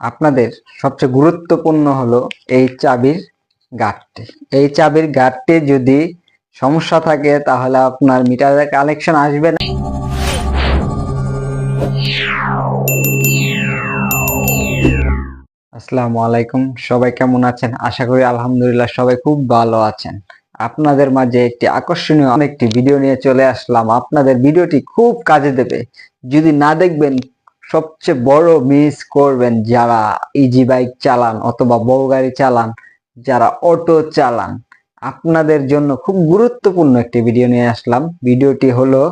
আপনাদের সবচেয়ে গুরুত্বপূর্ণ হলো এই চাবির গাঁটটি। এই চাবির গাঁটটি যদি সমস্যা থাকে তাহলে আপনার মিটারের কালেকশন আসবে না। আসসালামু আলাইকুম, সবাই কেমন আছেন? আশা করি আলহামদুলিল্লাহ সবাই খুব ভালো আছেন। আপনাদের মাঝে একটি আকর্ষণীয় অনেকটি ভিডিও নিয়ে চলে আসলাম। আপনাদের ভিডিওটি খুব কাজে দেবে। যদি না দেখবেন সবচেয়ে বড় মিস করবেন যারা ইজি বাইক চালান অথবা বড় গাড়ি চালান, যারা অটো চালান। আপনাদের জন্য খুব গুরুত্বপূর্ণ একটি ভিডিও নিয়ে আসলাম। ভিডিওটি হলো,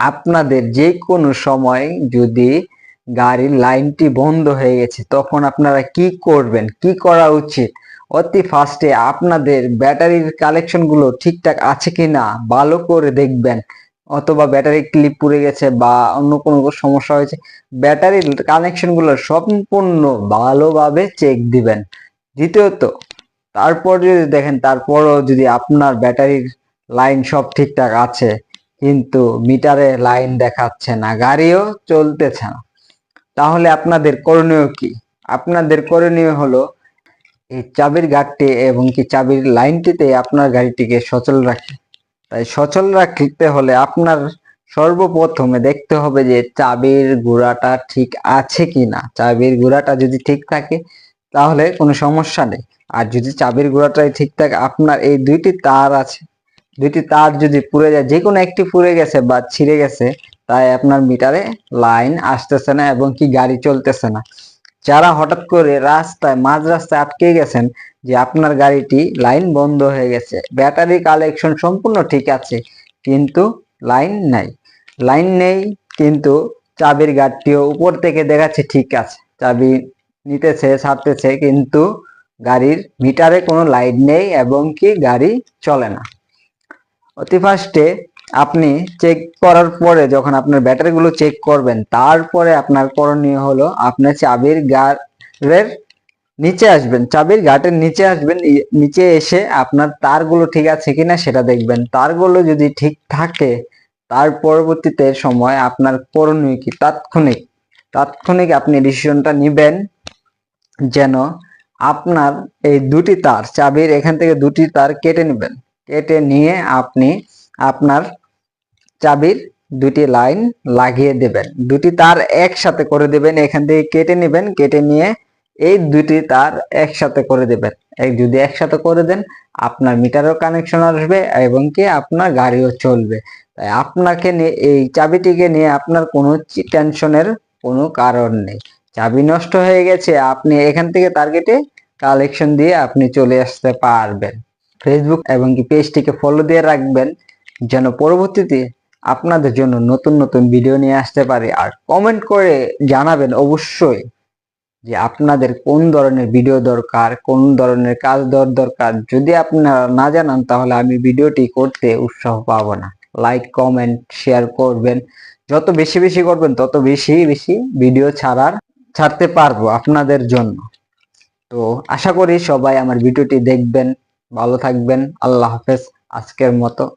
আপনাদের যে কোনো সময় যদি গাড়ির লাইনটি বন্ধ হয়ে গেছে, তখন আপনারা কি করবেন? কি করা উচিত? অতি ফার্স্টে আপনাদের ব্যাটারির কালেকশনগুলো ঠিকঠাক আছে কি না ভালো করে দেখবেন। অথবা ব্যাটারি ক্লিপ পুড়ে গেছে বা অন্য কোনো সমস্যা হয়েছে ব্যাটারির কানেকশনগুলো সম্পূর্ণ ভালোভাবে চেক দিবেন। দ্বিতীয়ত, তারপর যদি দেখেন, তারপরও যদি আপনার ব্যাটারির লাইন সব ঠিকঠাক আছে, কিন্তু মিটারে লাইন দেখাচ্ছে না, গাড়িও চলতেছে না। তাহলে আপনাদের করণীয় কি? আপনাদের করণীয় হলো, এই চাবির গাঁটটি এবং কি চাবির লাইনটিতে আপনার গাড়িটিকে সচল রাখে। তাই সচল রাখতে হলে আপনার সর্বপ্রথমে দেখতে হবে যে চাবির গুঁড়াটা ঠিক আছে কি না চাবির গুঁড়াটা যদি ঠিক থাকে, তাহলে কোনো সমস্যা নেই। আর যদি চাবির গুঁড়াটাই ঠিক থাকে, আপনার এই দুইটি তার আছে। দুইটি তার যদি পুড়ে যায় যে কোনো একটি পুড়ে গেছে বা ছিঁড়ে গেছে, তাই আপনার মিটারে লাইন আসতেছে না এবং কি গাড়ি চলতেছে না। যারা হঠাৎ করে রাস্তায়, মাঝ রাস্তায় আটকে গেছেন যে আপনার গাড়িটি লাইন বন্ধ হয়ে গেছে, ব্যাটারি কালেকশন সম্পূর্ণ ঠিক আছে, কিন্তু লাইন নাই। লাইন নেই, কিন্তু চাবির গাড়িটিও উপর থেকে দেখাচ্ছে ঠিক আছে, চাবি নিতেছে, ছাড়তেছে, কিন্তু গাড়ির মিটারে কোনো লাইট নেই এবং কি গাড়ি চলে না। অতি ফার্স্টে আপনি চেক করার পরে যখন আপনার ব্যাটারি গুলো চেক করবেন, তারপরে আপনার করণীয় হলো আপনার চাবির গার্ডের নিচে আসবেন। চাবির গার্ডের নিচে আসবেন নিচে এসে আপনার তারগুলো ঠিক আছে কিনা সেটা দেখবেন। তারগুলো যদি ঠিক থাকে, তার পরবর্তীতে সময় আপনার করণীয় কি? তাৎক্ষণিক। তাৎক্ষণিক আপনি ডিসিশনটা নিবেন যেন আপনার এই দুটি তার, চাবির এখান থেকে দুটি তার কেটে নেবেন। কেটে নিয়ে আপনি আপনার চাবির দুটি লাইন লাগিয়ে দেবেন। দুটি তার একসাথে করে দেবেন, এখান থেকে কেটে নেবেন, কেটে নিয়ে এই দুটি তার একসাথে করে দেবেন। যদি একসাথে করে দেন, আপনার মিটারও কানেকশন আসবে এবং কি আপনার গাড়িও চলবে। তাই আপনাকে নিয়ে এই চাবিটিকে নিয়ে আপনার কোনো টেনশনের কোনো কারণ নেই। চাবি নষ্ট হয়ে গেছে, আপনি এখান থেকে টার্গেটে কালেকশন দিয়ে আপনি চলে আসতে পারবেন। ফেসবুক এবং কি পেজটিকে ফলো দিয়ে রাখবেন, যেন পরবর্তীতে আপনাদের জন্য নতুন নতুন ভিডিও নিয়ে আসতে পারি। আর কমেন্ট করে জানাবেন অবশ্যই যে আপনাদের কোন ধরনের ভিডিও দরকার, কোন ধরনের কাজ দর দরকার। যদি আপনারা না জানান, তাহলে আমি ভিডিওটি করতে উৎসাহ পাবো না। লাইক কমেন্ট শেয়ার করবেন। যত বেশি বেশি করবেন, তত বেশি বেশি ভিডিও ছাড়ার, ছাড়তে পারব আপনাদের জন্য। তো আশা করি সবাই আমার ভিডিওটি দেখবেন, ভালো থাকবেন। আল্লাহ হাফেজ। আজকের মতো।